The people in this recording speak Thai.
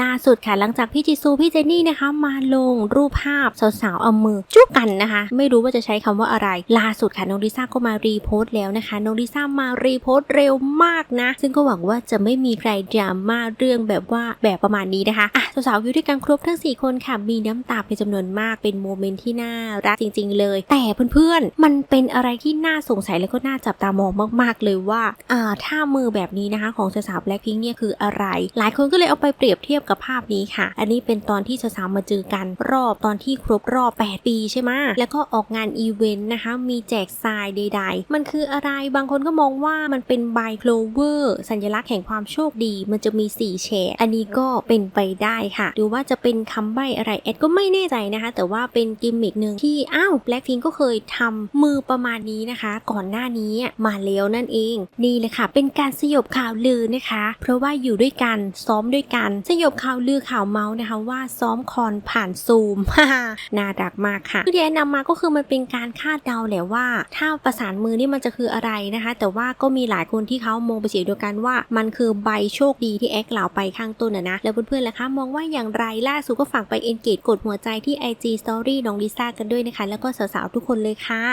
ล่าสุดค่ะหลังจากพี่จิซูพี่เจนนี่นะคะ มาลงรูปภาพสาวๆเอามือจุ๊บกันนะคะ ไม่รู้ว่าจะใช้คำว่าอะไร ล่าสุดค่ะน้องลิซ่าก็มารีโพสต์แล้วนะคะน้องลิซ่ามารีโพสต์เร็วมากนะ ซึ่งก็หวังว่าจะไม่มีใครดราม่าเรื่องแบบว่าแบบประมาณนี้นะคะอะสาวๆอยู่ด้วยกันครบทั้ง 4 คนค่ะ มีน้ำตาเป็นจำนวนมากเป็นโมเมนต์ที่น่ารักจริง ๆ เลย แต่เพื่อนๆมันเป็นอะไรที่น่าสงสัยแล้วก็น่าจับตามองมาก ๆ เลยว่าอ่าท่ามือแบบนี้นะคะ ของสาวๆแบล็คพิงเนี่ยคืออะไร หลายคนก็เลยเอาไปเปรียบเทียบกับภาพนี้ค่ะ อันนี้เป็นตอนที่สาวๆมาเจอกันรอบตอนที่ครบรอบ 8 ปีใช่ไหมแล้วก็ออกงานอีเวนต์นะคะ มีแจกทรายใดๆ มันคืออะไรบางคนก็มองว่ามันเป็นใบโคลเวอร์สัญลักษณ์แห่งความโชคดี มันจะมี4แฉกอันนี้ก็เป็นไปได้ค่ะ หรือว่าจะเป็นคำใบ้อะไรแอดก็ไม่แน่ใจนะคะ แต่ว่าเป็นกิมมิกหนึ่งที่อ้าวแบล็คพิงก็เคยทำมือประมาณนี้นะคะ ก่อนหน้านี้มาแล้วนั่นเอง นี่เลยค่ะ เป็นการสยบข่าวลือนะคะ เพราะว่าอยู่ด้วยกันซ้อมด้วยกันสยบข่าวลือข่าวเมาส์นะคะว่าซ้อมคอนผ่านซูมน่ารักมากค่ะที่แนะนำมาก็คือมันเป็นการคาดเดาแหละว่า ถ้าประสานมือนี่มันจะคืออะไรนะคะ แต่ว่าก็มีหลายคนที่เขามองไปเสียเดียวกันว่า มันคือใบโชคดีที่แอคกล่าวไปข้างต้นนะนะแล้วเพื่อนๆล่ะคะ มองว่าอย่างไรล่าสุดก็ฝากไปเอนเกจกดหัวใจที่ IG Story น้องลิซ่ากันด้วยนะคะ แล้วก็สาวๆทุกคนเลยค่ะ